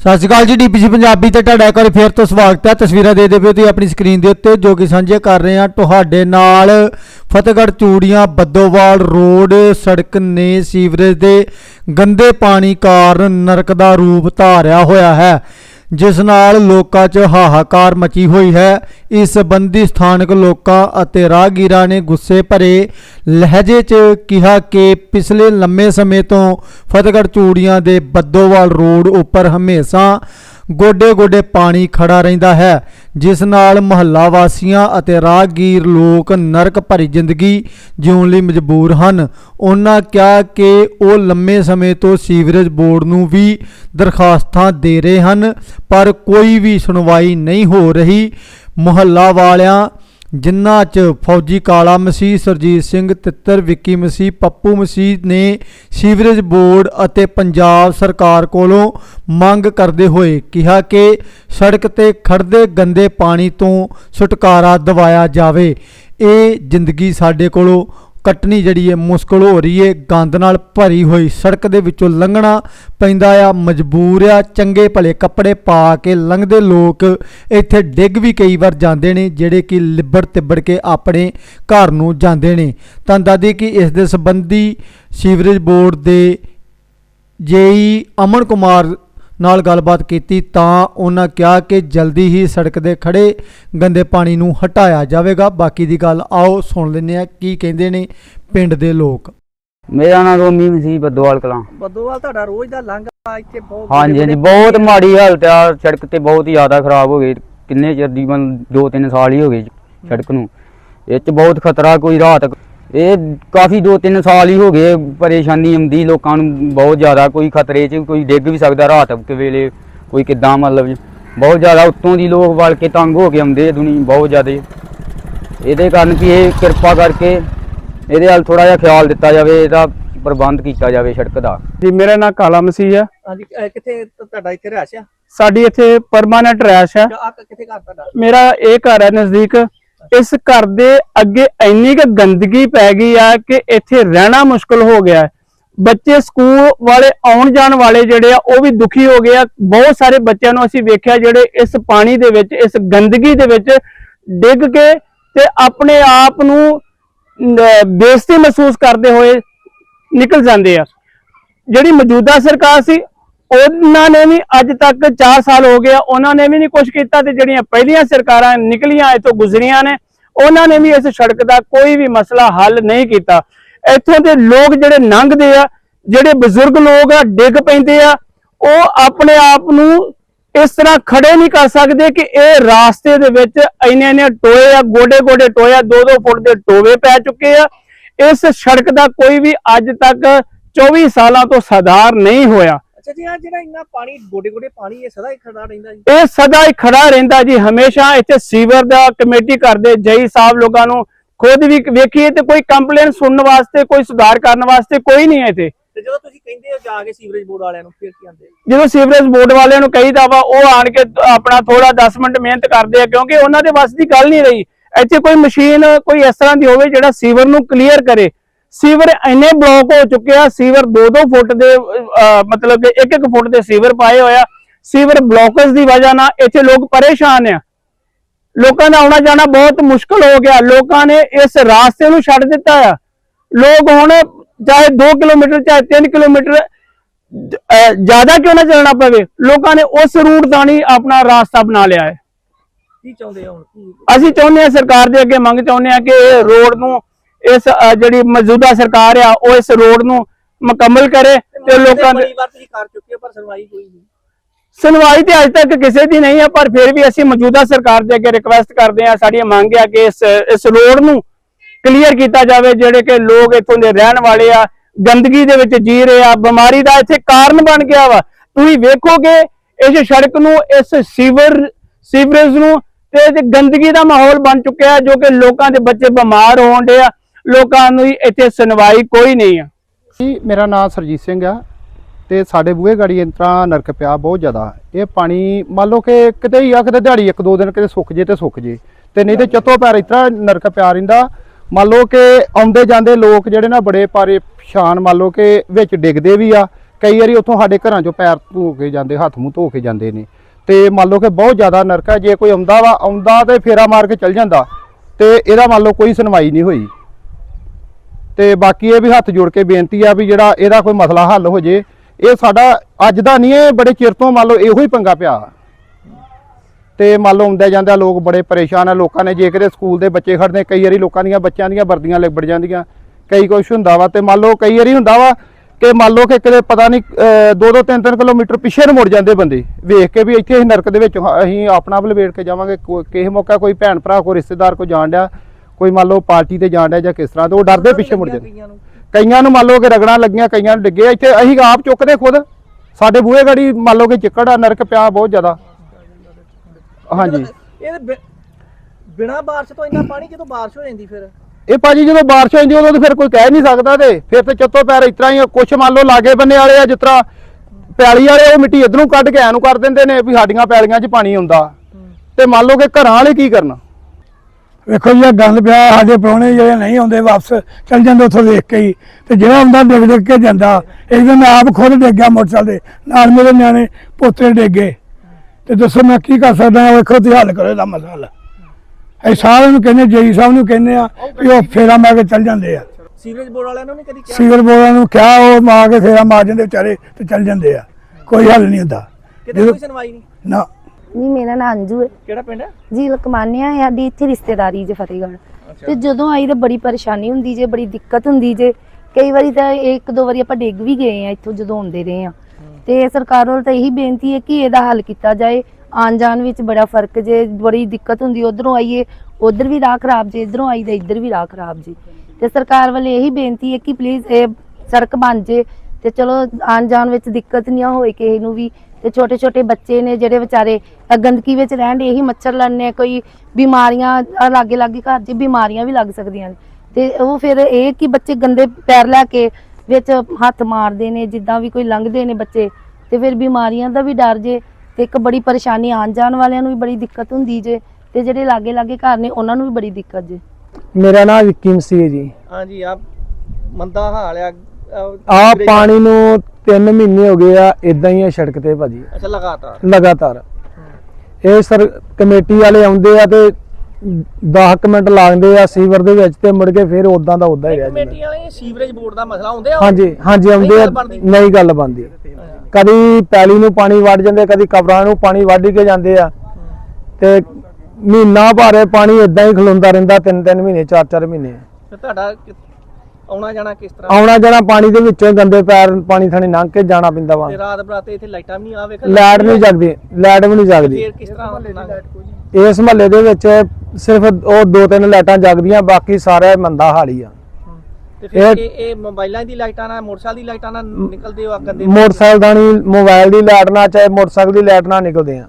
ਸਤਿ ਸ਼੍ਰੀ ਅਕਾਲ ਜੀ, ਡੀਪੀਸੀ ਪੰਜਾਬੀ ਤੇ ਤੁਹਾਡਾ ਇੱਕ ਵਾਰੀ ਫੇਰ ਤੋਂ ਸਵਾਗਤ ਹੈ। ਤਸਵੀਰਾਂ ਦੇ ਦਿਓ ਤੁਸੀਂ ਆਪਣੀ ਸਕਰੀਨ ਦੇ ਉੱਤੇ, ਜੋ ਕਿ ਸਾਂਝੇ ਕਰ ਰਹੇ ਹਾਂ। ਤੁਹਾਡੇ ਨਾਲ ਫਤਿਹਗੜ੍ਹ ਚੂੜੀਆਂ, ਬੱਦੋਵਾਲ ਰੋਡ, ਸੜਕ ਨੇ ਸੀਵਰੇਜ ਦੇ ਗੰਦੇ ਪਾਣੀ ਕਾਰਨ ਨਰਕ ਦਾ ਰੂਪ ਧਾਰਿਆ ਹੋਇਆ ਹੈ। ਜਿਸ ਨਾਲ ਲੋਕਾਂ 'ਚ ਹਾਹਾਕਾਰ ਮਚੀ ਹੋਈ ਹੈ। ਇਸ ਸੰਬੰਧੀ ਸਥਾਨਕ ਲੋਕਾਂ ਅਤੇ ਰਾਹਗੀਰਾਂ ਨੇ ਗੁੱਸੇ ਭਰੇ ਲਹਿਜੇ 'ਚ ਕਿਹਾ ਕਿ ਪਿਛਲੇ ਲੰਮੇ ਸਮੇਂ ਤੋਂ ਫਤਿਹਗੜ੍ਹ ਚੂੜੀਆਂ ਦੇ ਬੱਦੋਵਾਲ ਰੋਡ ਉੱਪਰ ਹਮੇਸ਼ਾ ਗੋਡੇ-ਗੋਡੇ ਪਾਣੀ ਖੜਾ ਰਹਿੰਦਾ ਹੈ, ਜਿਸ ਨਾਲ ਮਹੱਲਾ ਵਾਸੀਆਂ ਅਤੇ ਰਾਹਗੀਰ ਲੋਕ ਨਰਕ ਭਰੀ ਜ਼ਿੰਦਗੀ ਜਿਉਣ ਲਈ ਮਜਬੂਰ ਹਨ। ਉਹਨਾਂ ਕਿਹਾ ਕਿ ਉਹ ਲੰਮੇ ਸਮੇਂ ਤੋਂ ਸੀਵਰੇਜ ਬੋਰਡ ਨੂੰ ਵੀ ਦਰਖਾਸਤਾਂ ਦੇ ਰਹੇ ਹਨ, ਪਰ ਕੋਈ ਵੀ ਸੁਣਵਾਈ ਨਹੀਂ ਹੋ ਰਹੀ। ਮੁਹੱਲਾ ਵਾਲਿਆਂ ਜਿਨ੍ਹਾਂ 'ਚ ਫੌਜੀ ਕਾਲਾ ਮਸੀਹ ਸਰਜੀਤ ਸਿੰਘ, ਤਿੱਤਰ ਵਿੱਕੀ ਮਸੀਹ, ਪੱਪੂ ਮਸੀਹ ਨੇ ਸੀਵਰੇਜ ਬੋਰਡ ਅਤੇ ਪੰਜਾਬ ਸਰਕਾਰ ਕੋਲੋਂ ਮੰਗ ਕਰਦੇ ਹੋਏ ਕਿਹਾ ਕਿ ਸੜਕ ਤੇ ਖੜਦੇ ਗੰਦੇ ਪਾਣੀ ਤੋਂ ਛੁਟਕਾਰਾ ਦਿਵਾਇਆ ਜਾਵੇ। ਇਹ ਜ਼ਿੰਦਗੀ ਸਾਡੇ ਕੋਲੋਂ ਕੱਟਣੀ ਜਿਹੜੀ ਹੈ ਮੁਸ਼ਕਲ ਹੋ ਰਹੀ ਹੈ, ਗੰਦ ਨਾਲ ਭਰੀ ਹੋਈ ਸੜਕ ਦੇ ਵਿੱਚੋਂ ਲੰਘਣਾ ਪੈਂਦਾ ਆ, ਮਜਬੂਰ ਆ, ਚੰਗੇ ਭਲੇ ਕੱਪੜੇ ਪਾ ਕੇ ਲੰਘਦੇ ਲੋਕ ਇੱਥੇ ਡਿੱਗ ਵੀ ਕਈ ਵਾਰ ਜਾਂਦੇ ਨੇ, ਜਿਹੜੇ ਕਿ ਲਿਬੜ ਤਿੱਬੜ ਕੇ ਆਪਣੇ ਘਰ ਨੂੰ ਜਾਂਦੇ ਨੇ। ਤਾਂ ਦਾਦੀ ਕਿ ਇਸ ਦੇ ਸੰਬੰਧੀ ਸੀਵਰੇਜ ਬੋਰਡ ਦੇ ਜੇਈ ਅਮਨ ਕੁਮਾਰ ਨਾਲ ਗੱਲਬਾਤ ਕੀਤੀ ਤਾਂ ਉਹਨਾਂ ਕਿਹਾ ਕਿ ਜਲਦੀ ਹੀ ਸੜਕ ਦੇ ਖੜੇ ਗੰਦੇ ਪਾਣੀ ਨੂੰ ਹਟਾਇਆ ਜਾਵੇਗਾ। ਬਾਕੀ ਦੀ ਗੱਲ ਆਓ ਸੁਣ ਲੈਂਦੇ ਆ ਕੀ ਕਹਿੰਦੇ ਨੇ ਪਿੰਡ ਦੇ ਲੋਕ। ਮੇਰਾ ਨਾਮ ਰੋਮੀ ਮਸੀਹ ਬੱਦੋਵਾਲ ਕਲਾਂ। ਬੱਦੋਵਾਲ ਤੁਹਾਡਾ ਰੋਜ਼ ਦਾ ਲੰਘਾ ਇੱਥੇ ਬਹੁਤ ਹਾਂਜੀ ਹਾਂਜੀ ਬਹੁਤ ਮਾੜੀ ਹਾਲਤ ਆ ਸੜਕ ਤੇ ਬਹੁਤ ਹੀ ਜ਼ਿਆਦਾ ਖਰਾਬ ਹੋ ਗਈ। ਕਿੰਨੇ ਚਿਰ ਦੀ ਮਨ 2-3 ਸਾਲ ਹੀ ਹੋ ਗਏ ਸੜਕ ਨੂੰ। ਇਹ ਚ ਬਹੁਤ ਖਤਰਾ ਕੋਈ ਰਾਤ ਇਹ ਕਾਫੀ 2-3 ਸਾਲ ਹੀ ਹੋ ਗਏ ਪਰੇਸ਼ਾਨੀ ਆਉਂਦੀ ਲੋਕਾਂ ਨੂੰ ਬਹੁਤ ਜ਼ਿਆਦਾ ਕੋਈ ਖਤਰੇ 'ਚ ਕੋਈ ਡਿੱਗ ਵੀ ਸਕਦਾ ਰਾਤ ਕੇ ਵੇਲੇ ਕੋਈ ਕਿੱਦਾਂ ਮਤਲਬ। ਬਹੁਤ ਜ਼ਿਆਦਾ ਉੱਤੋਂ ਦੀ ਲੋਕ ਵਲ ਕੇ ਤੰਗ ਹੋ ਕੇ ਆਉਂਦੇ ਦੁਨੀ ਬਹੁਤ ਜ਼ਿਆਦੇ। ਇਹਦੇ ਕਾਰਨ ਵੀ ਇਹ ਕਿਰਪਾ ਕਰਕੇ ਇਹਦੇ ਵੱਲ ਥੋੜਾ ਜਿਹਾ ਖਿਆਲ ਦਿੱਤਾ ਜਾਵੇ ਇਹਦਾ ਪ੍ਰਬੰਧ ਕੀਤਾ ਜਾਵੇ ਸੜਕ ਦਾ। ਜੀ ਮੇਰਾ ਨਾਮ ਕਾਲਾ ਮਸੀਹ ਹੈ ਹਾਂਜੀ ਅਹ ਕਿੱਥੇ ਤ- ਤੁਹਾਡਾ ਇੱਥੇ ਰਹਿਸ਼ ਆ? ਸਾਡੀ ਇੱਥੇ ਪਰਮਾਨੈਂਟ ਰੈਸ਼ ਜਾਂ ਆ ਕਿੱਥੇ ਘਰ ਤੁਹਾਡਾ? ਮੇਰਾ ਇਹ ਘਰ ਹੈ ਨਜ਼ਦੀਕ ਇਸ ਘਰ ਦੇ ਅੱਗੇ ਇੰਨੀ ਕੁ ਗੰਦਗੀ ਪੈ ਗਈ ਆ ਕਿ ਇੱਥੇ ਰਹਿਣਾ ਮੁਸ਼ਕਲ ਹੋ ਗਿਆ। ਬੱਚੇ ਸਕੂਲ ਵਾਲੇ ਆਉਣ ਜਾਣ ਵਾਲੇ ਜਿਹੜੇ ਆ ਉਹ ਵੀ ਦੁਖੀ ਹੋ ਗਏ ਆ। ਬਹੁਤ ਸਾਰੇ ਬੱਚਿਆਂ ਨੂੰ ਅਸੀਂ ਵੇਖਿਆ ਜਿਹੜੇ ਇਸ ਪਾਣੀ ਦੇ ਵਿੱਚ ਇਸ ਗੰਦਗੀ ਦੇ ਵਿੱਚ ਡਿੱਗ ਕੇ ਤੇ ਆਪਣੇ ਆਪ ਨੂੰ ਅਹ, ਬੇਇੱਜ਼ਤੀ ਮਹਿਸੂਸ ਕਰਦੇ ਹੋਏ ਨਿਕਲ ਜਾਂਦੇ ਆ। ਜਿਹੜੀ ਮੌਜੂਦਾ ਸਰਕਾਰ ਸੀ ਉਹਨਾਂ ਨੇ ਵੀ ਅੱਜ ਤੱਕ 4 ਸਾਲ ਹੋ ਗਏ ਉਹਨਾਂ ਨੇ ਵੀ ਨਹੀਂ ਕੁਝ ਕੀਤਾ ਤੇ ਜਿਹੜੀਆਂ ਪਹਿਲੀਆਂ ਸਰਕਾਰਾਂ ਨਿਕਲੀਆਂ ਇੱਥੋਂ ਗੁਜ਼ਰੀਆਂ ਨੇ, ਉਹਨਾਂ ਨੇ ਵੀ ਇਸ ਸੜਕ ਦਾ ਕੋਈ ਵੀ ਮਸਲਾ ਹੱਲ ਨਹੀਂ ਕੀਤਾ। ਇੱਥੋਂ ਦੇ ਲੋਕ ਜਿਹੜੇ ਲੰਘਦੇ ਆ, ਜਿਹੜੇ ਬਜ਼ੁਰਗ ਲੋਕ ਆ, ਡਿੱਗ ਪੈਂਦੇ ਆ, ਉਹ ਆਪਣੇ ਆਪ ਨੂੰ ਇਸ ਤਰ੍ਹਾਂ ਖੜੇ ਨਹੀਂ ਕਰ ਸਕਦੇ ਕਿ ਇਹ ਰਾਸਤੇ ਦੇ ਵਿੱਚ ਇੰਨੇ ਇੰਨੇ ਟੋਏ ਆ ਗੋਡੇ ਗੋਡੇ ਟੋਏ ਆ 2-2 ਫੁੱਟ ਦੇ ਟੋਵੇ ਪੈ ਚੁੱਕੇ ਆ। ਇਸ ਸੜਕ ਦਾ ਕੋਈ ਵੀ ਅੱਜ ਤੱਕ 24 ਸਾਲਾਂ ਤੋਂ ਸੁਧਾਰ ਨਹੀਂ ਹੋਇਆ। ਜੀ ਆ ਜਿਹੜਾ ਇੰਨਾ ਪਾਣੀ ਗੋਡੇ ਗੋਡੇ ਪਾਣੀ ਇਹ ਸਦਾ ਹੀ ਖੜਾ ਰਹਿੰਦਾ ਜੀ। ਇਹ ਸਦਾ ਹੀ ਖੜਾ ਰਹਿੰਦਾ ਜੀ ਹਮੇਸ਼ਾ ਇੱਥੇ ਸੀਵਰ ਦਾ ਕਮੇਟੀ ਕਰਦੇ ਜਈ ਸਾਹਿਬ ਲੋਕਾਂ ਨੂੰ। ਖੁਦ ਵੀ ਵੇਖੀਏ ਤੇ ਕੋਈ ਕੰਪਲੇਂਟ ਸੁਣਨ ਵਾਸਤੇ ਕੋਈ ਸੁਧਾਰ ਕਰਨ ਵਾਸਤੇ ਕੋਈ ਨਹੀਂ ਹੈ ਇੱਥੇ। ਤੇ ਜਦੋਂ ਤੁਸੀਂ ਕਹਿੰਦੇ ਹੋ ਜਾ ਕੇ ਸੀਵਰੇਜ ਬੋਰਡ ਵਾਲਿਆਂ ਨੂੰ ਫਿਰ ਕੀ ਆਂਦੇ ਜਦੋਂ ਸੀਵਰੇਜ ਬੋਰਡ ਵਾਲਿਆਂ ਨੂੰ ਕਹੀਦਾ ਵਾ ਉਹ ਆਣ ਕੇ ਆਪਣਾ ਥੋੜਾ 10 ਮਿੰਟ ਮਿਹਨਤ ਕਰਦੇ ਆ ਕਿਉਂਕਿ ਉਹਨਾਂ ਦੇ ਵੱਸ ਦੀ ਗੱਲ ਨਹੀਂ ਰਹੀ। ਇੱਥੇ ਕੋਈ ਮਸ਼ੀਨ ਕੋਈ ਇਸ ਤਰ੍ਹਾਂ ਦੀ ਹੋਵੇ ਜਿਹੜਾ ਸੀਵਰ ਨੂੰ ਕਲੀਅਰ ਕਰੇ। ਸੀਵਰ ਇੰਨੇ ਬਲੌਕ ਹੋ ਚੁੱਕੇ ਆ ਸੀਵਰ 2-2 ਫੁੱਟ ਦੇ ਮਤਲਬ ਕਿ 1-1 ਫੁੱਟ ਦੇ ਸੀਵਰ ਪਾਏ ਹੋਇਆ ਸੀਵਰ ਬਲੌਕਸ ਦੀ ਵਜ੍ਹਾ ਨਾਲ ਇੱਥੇ ਲੋਕ ਪਰੇਸ਼ਾਨ ਆ। ਲੋਕਾਂ ਦਾ ਆਉਣਾ ਜਾਣਾ ਬਹੁਤ ਮੁਸ਼ਕਲ ਹੋ ਗਿਆ। ਲੋਕਾਂ ਨੇ ਇਸ ਰਾਸਤੇ ਨੂੰ ਛੱਡ ਦਿੱਤਾ ਆ। ਲੋਕ ਹੁਣ ਚਾਹੇ 2 ਕਿਲੋਮੀਟਰ ਚਾਹੇ 3 ਕਿਲੋਮੀਟਰ ਜ਼ਿਆਦਾ ਕਿਉਂ ਨਾ ਚੱਲਣਾ ਪਵੇ? ਲੋਕਾਂ ਨੇ ਉਸ ਰੂਟ ਦਾ ਨਹੀਂ ਆਪਣਾ ਰਾਸਤਾ ਬਣਾ ਲਿਆ ਹੈ। ਕੀ ਚਾਹੁੰਦੇ ਹੋ ਅਸੀਂ ਚਾਹੁੰਦੇ ਹਾਂ ਸਰਕਾਰ ਦੇ ਅੱਗੇ ਮੰਗ ਚਾਹੁੰਦੇ ਹਾਂ ਕਿ ਇਹ ਰੋਡ ਨੂੰ ਇਸ ਜਿਹੜੀ ਮੌਜੂਦਾ ਸਰਕਾਰ ਆ ਉਹ ਇਸ ਰੋਡ ਨੂੰ ਮੁਕੰਮਲ ਕਰੇ ਤੇ ਲੋਕਾਂ ਦੇ ਬੜੀ ਵਾਰ ਤੁਸੀਂ ਕਰ ਚੁੱਕੇ ਹੋ ਪਰ ਸੁਣਵਾਈ ਕੋਈ ਨਹੀਂ। ਸੁਣਵਾਈ ਤੇ ਅੱਜ ਤੱਕ ਕਿਸੇ ਦੀ ਨਹੀਂ ਹੈ ਪਰ ਫਿਰ ਵੀ ਅਸੀਂ ਮੌਜੂਦਾ ਸਰਕਾਰ ਦੇ ਅੱਗੇ ਰਿਕਵੈਸਟ ਕਰਦੇ ਹਾਂ ਸਾਡੀ ਮੰਗ ਹੈ ਕਿ ਇਸ ਇਸ ਰੋਡ ਨੂੰ ਕਲੀਅਰ ਕੀਤਾ ਜਾਵੇ ਜਿਹੜੇ ਕਿ ਲੋਕ ਇੱਥੋਂ ਦੇ ਰਹਿਣ ਵਾਲੇ ਆ ਗੰਦਗੀ ਦੇ ਵਿੱਚ ਜੀ ਰਹੇ ਆ ਬਿਮਾਰੀ ਦਾ ਇੱਥੇ ਕਾਰਨ ਬਣ ਗਿਆ ਵਾ। ਤੁਸੀਂ ਵੇਖੋਗੇ ਇਸ ਸੜਕ ਨੂੰ ਇਸ ਸੀਵਰ ਸੀਵਰੇਜ ਨੂੰ ਤੇ ਗੰਦਗੀ ਦਾ ਮਾਹੌਲ ਬਣ ਚੁੱਕਿਆ ਜੋ ਕਿ ਲੋਕਾਂ ਦੇ ਬੱਚੇ ਬਿਮਾਰ ਹੋਣ ਡੇ ਆ। ਲੋਕਾਂ ਨੂੰ ਇੱਥੇ ਸੁਣਵਾਈ ਕੋਈ ਨਹੀਂ ਆ। ਜੀ ਮੇਰਾ ਨਾਮ ਸਰਜੀਤ ਸਿੰਘ ਆ ਤੇ ਸਾਡੇ ਬੂਹੇ ਗਾੜੀ ਇਸ ਤਰ੍ਹਾਂ ਨਰਕ ਪਿਆ ਬਹੁਤ ਜ਼ਿਆਦਾ। ਇਹ ਪਾਣੀ ਮੰਨ ਲਓ ਕਿ ਕਿਤੇ ਹੀ ਆ ਕਿਤੇ ਦਿਹਾੜੀ ਇੱਕ ਦੋ ਦਿਨ ਕਿਤੇ ਸੁੱਕ ਜੇ ਤੇ ਸੁੱਕ ਜੇ। ਤੇ ਨਹੀਂ ਤੇ ਚੱਤੋ ਪੈਰ ਇਸ ਤਰ੍ਹਾਂ ਨਰਕ ਪਿਆ ਰਹਿੰਦਾ। ਮੰਨ ਲਓ ਕਿ ਆਉਂਦੇ ਜਾਂਦੇ ਲੋਕ ਜਿਹੜੇ ਨਾ ਬੜੇ ਪਾਰੇ ਪਛਾਣ ਮੰਨ ਲਓ ਕਿ ਵਿੱਚ ਡਿੱਗਦੇ ਵੀ ਆ। ਕਈ ਵਾਰੀ ਉੱਥੋਂ ਸਾਡੇ ਘਰਾਂ ਚੋਂ ਪੈਰ ਧੋ ਕੇ ਜਾਂਦੇ ਹੱਥ ਮੂੰਹ ਧੋ ਕੇ ਜਾਂਦੇ ਨੇ। ਤੇ ਮੰਨ ਲਓ ਕਿ ਬਹੁਤ ਜ਼ਿਆਦਾ ਨਰਕ ਹੈ ਜੇ ਕੋਈ ਆਉਂਦਾ ਵਾ ਆਉਂਦਾ ਤੇ ਫੇਰਾ ਮਾਰ ਕੇ ਚਲ ਜਾਂਦਾ। ਤੇ ਇਹਦਾ ਮੰਨ ਲਓ ਕੋਈ ਸੁਣਵਾਈ ਨਹੀਂ ਹੋਈ। ਤੇ ਬਾਕੀ ਇਹ ਵੀ ਹੱਥ ਜੋੜ ਕੇ ਬੇਨਤੀ ਆ ਵੀ ਜਿਹੜਾ ਇਹਦਾ ਕੋਈ ਮਸਲਾ ਹੱਲ ਹੋ ਜੇ, ਇਹ ਸਾਡਾ ਅੱਜ ਦਾ ਨਹੀਂ, ਇਹ ਬੜੇ ਚਿਰ ਤੋਂ ਮੰਨ ਲਓ ਇਹੋ ਹੀ ਪੰਗਾ ਪਿਆ। ਤੇ ਮੰਨ ਲਓ ਆਉਂਦੇ ਜਾਂਦੇ ਲੋਕ ਬੜੇ ਪਰੇਸ਼ਾਨ ਆ, ਲੋਕਾਂ ਨੇ ਜੇ ਕਿਤੇ ਸਕੂਲ ਦੇ ਬੱਚੇ ਖੜਦੇ ਕਈ ਵਾਰੀ ਲੋਕਾਂ ਦੀਆਂ ਬੱਚਿਆਂ ਦੀਆਂ ਵਰਦੀਆਂ ਲਿਬੜ ਜਾਂਦੀਆਂ, ਕਈ ਕੁਛ ਹੁੰਦਾ ਵਾ, ਤੇ ਮੰਨ ਲਓ ਕਈ ਵਾਰੀ ਹੁੰਦਾ ਵਾ ਕਿ ਮੰਨ ਲਓ ਕਿ ਕਿਤੇ ਪਤਾ ਨਹੀਂ 2-2 3-3 ਕਿਲੋਮੀਟਰ ਪਿੱਛੇ ਨੂੰ ਮੁੜ ਜਾਂਦੇ ਬੰਦੇ, ਵੇਖ ਕੇ ਵੀ ਇੱਥੇ ਅਸੀਂ ਨਰਕ ਦੇ ਵਿੱਚ ਅਸੀਂ ਆਪਣਾ ਆਪ ਲਵੇਟ ਕੇ ਜਾਵਾਂਗੇ, ਕੋ- ਕਿਸੇ ਮੌਕਾ ਕੋਈ ਭੈਣ ਭਰਾ ਕੋਈ ਰਿਸ਼ਤੇਦਾਰ ਕੋਈ ਜਾਣ ਡਿਆ ਕੋਈ ਮੰਨ ਲਓ ਪਾਰਟੀ ਤੇ ਜਾਣ ਡਿਆ ਜਾਂ ਕਿਸ ਤਰ੍ਹਾਂ ਤੇ ਉਹ ਡਰਦੇ ਪਿੱਛੇ ਮੁੜ ਜਾਂਦੇ। ਕਈਆਂ ਨੂੰ। ਮੰਨ ਲਓ ਕਿ ਰਗੜਾਂ ਲੱਗੀਆਂ ਕਈਆਂ ਨੂੰ ਡਿੱਗੇ। ਇੱਥੇ ਅਸੀਂ ਆਪ ਚੁੱਕਦੇ ਖੁਦ। ਸਾਡੇ ਬੂਹੇ ਗਾੜੀ ਮੰਨ ਲਓ ਕਿ ਚਿੱਕੜ ਆ ਨਰਕ ਪਿਆ ਬਹੁਤ ਜ਼ਿਆਦਾ। ਹਾਂਜੀ। ਇਹ ਬਿਨਾਂ ਬਾਰਿਸ਼ ਤੋਂ ਇੰਨਾ ਪਾਣੀ ਜਦੋਂ ਬਾਰਿਸ਼ ਹੋ ਜਾਂਦੀ ਫਿਰ? ਇਹ ਭਾਜੀ ਜਦੋਂ ਬਾਰਿਸ਼ ਹੋ ਜਾਂਦੀ ਉਦੋਂ ਤਾਂ ਫਿਰ ਕੋਈ ਕਹਿ ਨਹੀਂ ਸਕਦਾ ਤੇ। ਫਿਰ ਤੇ ਚੱਤੋ ਪੈਰ ਇਸ ਤਰ੍ਹਾਂ ਹੀ ਆ, ਕੁਛ ਮੰਨ ਲਓ ਲਾਗੇ ਬੰਨੇ ਵਾਲੇ ਆ ਜਿਸ ਤਰ੍ਹਾਂ ਪੈਲੀ ਵਾਲੇ ਉਹ ਮਿੱਟੀ ਇਧਰੋਂ ਕੱਢ ਕੇ ਐਨੂੰ ਕਰ ਦਿੰਦੇ ਨੇ ਵੀ ਸਾਡੀਆਂ ਪੈਲੀਆਂ 'ਚ ਪਾਣੀ ਆਉਂਦਾ ਤੇ ਮੰਨ ਲਓ ਕਿ ਘਰਾਂ ਵਾਲੇ ਕੀ ਕਰਨ? ਵੇਖੋ ਜੀ ਇਹ ਗੰਦ ਪਿਆ ਸਾਡੇ ਪ੍ਰਾਹੁਣੇ ਜਿਹੜੇ ਨਹੀਂ ਆਉਂਦੇ ਵਾਪਸ ਚੱਲ ਜਾਂਦੇ ਉੱਥੋਂ ਵੇਖ ਕੇ ਹੀ। ਤੇ ਜਿਹੜਾ ਆਉਂਦਾ ਡਿੱਗ ਡਿੱਗ ਕੇ ਜਾਂਦਾ। ਇੱਕ ਦਿਨ ਮੈਂ ਆਪ ਖੁਦ ਡਿੱਗ ਗਿਆ ਮੋਟਰਸਾਈਕਲ ਦੇ ਨਾਲ ਮੇਰੇ ਨਿਆਣੇ ਪੋਤੇ ਡਿੱਗੇ ਤੇ ਦੱਸੋ ਮੈਂ ਕੀ ਕਰ ਸਕਦਾ ਵੇਖੋ ਤੁਸੀਂ ਹੱਲ ਕਰੋ ਇਹਦਾ ਮਸਲਾ ਇਹ ਸਾਰਿਆਂ ਨੂੰ ਕਹਿੰਦੇ ਜੇਈ ਸਾਹਿਬ ਨੂੰ ਕਹਿੰਦੇ ਆ ਵੀ ਉਹ ਫੇਰਾ ਮਾਰ ਕੇ ਚੱਲ ਜਾਂਦੇ ਆ। ਸੀਵਰੇਜ ਬੋਰਡ ਵਾਲਿਆਂ ਨੂੰ ਨਹੀਂ ਕਦੀ ਕਿਹਾ? ਸੀਵਰ ਬੋਲਾਂ ਨੂੰ ਕਿਹਾ ਉਹ ਮਾਰ ਕੇ ਫੇਰਾ ਮਾਰ ਜਾਂਦੇ ਵਿਚਾਰੇ ਤੇ ਚੱਲ ਜਾਂਦੇ ਆ। ਕੋਈ ਹੱਲ ਨਹੀਂ ਹੁੰਦਾ। ਕਿਤੇ ਕੋਈ ਸੁਣਵਾਈ ਨਹੀਂ? ਨਾ। ਜੀ ਮੇਰਾ ਨਾਂ ਅੰਜੂ ਹੈ। ਕਿਹੜਾ ਪਿੰਡ ਹੈ? ਜੀ ਲਕਮਾਨਿਆ ਹੈ ਸਾਡੀ ਇੱਥੇ ਰਿਸ਼ਤੇਦਾਰੀ ਜੇ ਫਤਿਹਗੜ੍ਹ। ਤੇ ਜਦੋਂ ਆਈ ਤਾਂ ਬੜੀ ਪਰੇਸ਼ਾਨੀ ਹੁੰਦੀ ਜੇ ਬੜੀ ਦਿੱਕਤ ਹੁੰਦੀ ਜੇ। ਕਈ ਵਾਰੀ ਤਾਂ ਇੱਕ ਦੋ ਵਾਰੀ ਆਪਾਂ ਡਿੱਗ ਵੀ ਗਏ ਆ ਇੱਥੋਂ ਜਦੋਂ ਆਉਂਦੇ ਰਹੇ ਆ ਤੇ ਸਰਕਾਰ ਵੱਲ ਤਾਂ ਇਹੀ ਬੇਨਤੀ ਹੈ ਕਿ ਇਹਦਾ ਹੱਲ ਕੀਤਾ ਜਾਏ। ਆਉਣ ਜਾਣ ਵਿੱਚ ਬੜਾ ਫ਼ਰਕ ਜੇ ਬੜੀ ਦਿੱਕਤ ਹੁੰਦੀ ਉਧਰੋਂ ਆਈਏ ਉਧਰ ਵੀ ਰਾਹ ਖਰਾਬ ਜੇ ਇਧਰੋਂ ਆਈ ਤਾਂ ਇੱਧਰ ਵੀ ਰਾਹ ਖਰਾਬ ਜੀ। ਤੇ ਸਰਕਾਰ ਵੱਲ ਇਹੀ ਬੇਨਤੀ ਹੈ ਕਿ ਪਲੀਜ਼ ਇਹ ਸੜਕ ਬਣ ਜੇ। ਤੇ ਚਲੋ ਆਉਣ ਜਾਣ ਵਿੱਚ ਦਿੱਕਤ ਨਹੀਂ ਹੋਏ ਕਿਸੇ ਨੂੰ ਵੀ ਤੇ ਛੋਟੇ ਛੋਟੇ ਬੱਚੇ ਨੇ ਜਿਹੜੇ ਵਿਚਾਰੇ ਗੰਦਗੀ ਵਿੱਚ ਰਹਿਣ ਦੇ ਇਹੀ ਮੱਛਰ ਲੜਨੇ ਕੋਈ ਬਿਮਾਰੀਆਂ ਲਾਗੇ ਲਾਗੇ ਘਰ 'ਚ ਬਿਮਾਰੀਆਂ ਵੀ ਲੱਗ ਸਕਦੀਆਂ ਨੇ। ਤੇ ਉਹ ਫਿਰ ਇਹ ਕਿ ਬੱਚੇ ਗੰਦੇ ਪੈਰ ਲੈ ਕੇ ਵਿੱਚ ਹੱਥ ਮਾਰਦੇ ਨੇ ਜਿੱਦਾਂ ਵੀ ਕੋਈ ਲੰਘਦੇ ਨੇ ਬੱਚੇ ਤੇ ਫਿਰ ਬਿਮਾਰੀਆਂ ਦਾ ਵੀ ਡਰ ਜੇ ਤੇ ਇੱਕ ਬੜੀ ਪਰੇਸ਼ਾਨੀ ਆਉਣ ਜਾਣ ਵਾਲਿਆਂ ਨੂੰ ਵੀ ਬੜੀ ਦਿੱਕਤ ਹੁੰਦੀ ਜੇ ਤੇ ਜਿਹੜੇ ਲਾਗੇ ਲਾਗੇ ਘਰ ਨੇ ਉਹਨਾਂ ਨੂੰ ਵੀ ਬੜੀ ਦਿੱਕਤ ਜੇ। ਮੇਰਾ ਨਾਮ ਵਿੱਕੀ ਮਸੀਹ ਹੈ ਜੀ। ਹਾਂਜੀ ਆ ਮੰਦਾ ਹਾਲ ਆ। ਆ ਪਾਣੀ ਨੂੰ 3 ਮਹੀਨੇ ਹੋ ਗਏ ਆ ਇਦਾਂ ਹੀ ਆ ਸੜਕ ਤੇ ਭਾਜੀ। ਅੱਛਾ ਲਗਾਤਾਰ? ਲਗਾਤਾਰ। ਇਹ ਸਰ ਕਮੇਟੀ ਵਾਲੇ ਆਉਂਦੇ ਆ ਤੇ 10 ਮਿੰਟ ਲਾਉਂਦੇ ਆ ਸੀਵਰ ਦੇ ਵਿੱਚ ਤੇ ਮੁੜ ਕੇ ਫਿਰ ਉਦਾਂ ਦਾ ਉਦਾਂ ਹੀ ਰਹਿ ਜਾਂਦਾ। ਕਮੇਟੀ ਵਾਲੇ ਸੀਵਰੇਜ ਬੋਰਡ ਦਾ ਮਸਲਾ ਹੁੰਦੇ ਆ? ਹਾਂਜੀ ਹਾਂਜੀ ਆਉਂਦੇ ਆ। ਨਹੀਂ ਗੱਲ ਬੰਦੀ ਕਦੀ ਪੈਲੀ ਨੂੰ ਪਾਣੀ ਵੱਢ ਜਾਂਦੇ ਕਦੀ ਕਬਰਾਂ ਨੂੰ ਪਾਣੀ ਵੱਢ ਕੇ ਜਾਂਦੇ ਆ। ਤੇ ਮਹੀਨਾ ਭਰ ਪਾਣੀ ਇਦਾਂ ਹੀ ਖਲੋਂਦਾ ਰਹਿੰਦਾ ਤਿੰਨ ਤਿੰਨ ਮਹੀਨੇ ਚਾਰ ਚਾਰ ਮਹੀਨੇ। ਤੇ ਤੁਹਾਡਾ ਆਉਣਾ ਜਾਣਾ ਕਿਸ ਤਰ੍ਹਾਂ? ਆਉਣਾ ਜਾਣਾ ਪਾਣੀ ਦੇ ਵਿੱਚੋਂ ਗੰਦੇ ਪੈਰ ਪਾਣੀ ਥਾਣੀ ਲੰਘ ਕੇ ਜਾਣਾ ਪੈਂਦਾ ਵਾ। ਤੇ ਰਾਤ ਬਰਾਤੇ ਇੱਥੇ ਲਾਈਟਾਂ ਵੀ ਨਹੀਂ ਆ ਵੇਖ ਲਾਈਟ ਨਹੀਂ ਜਗਦੀ ਲਾਈਟ ਵੀ ਨਹੀਂ ਜਗਦੀ। ਫੇਰ ਕਿਸ ਤਰ੍ਹਾਂ ਇਸ ਮਹੱਲੇ ਦੇ ਵਿੱਚ ਸਿਰਫ ਉਹ ਦੋ ਤਿੰਨ ਲਾਈਟਾਂ ਜਗਦੀਆਂ ਬਾਕੀ ਸਾਰਾ ਮੰਦਾ ਹਾਲ ਹੀ ਆ। ਤੇ ਫਿਰ ਇਹ- ਇਹ ਇਹ ਮੋਬਾਈਲਾਂ ਦੀ ਲਾਈਟਾਂ ਨਾਲ ਮੋਟਰਸਾਈਕਲ ਦੀ ਲਾਈਟਾਂ ਨਾਲ ਨਿਕਲਦੇ ਹੋ ਆ ਗੰਦੇ ਮੋਟਰਸਾਈਕਲ ਦਾ ਨਹੀਂ ਮੋਬਾਈਲ ਦੀ ਲਾਈਟ ਨਾਲ ਚਾਹੇ ਮੋਟਰਸਾਈਕਲ ਦੀ ਲਾਈਟ ਨਾਲ ਨਿਕਲਦੇ ਆ।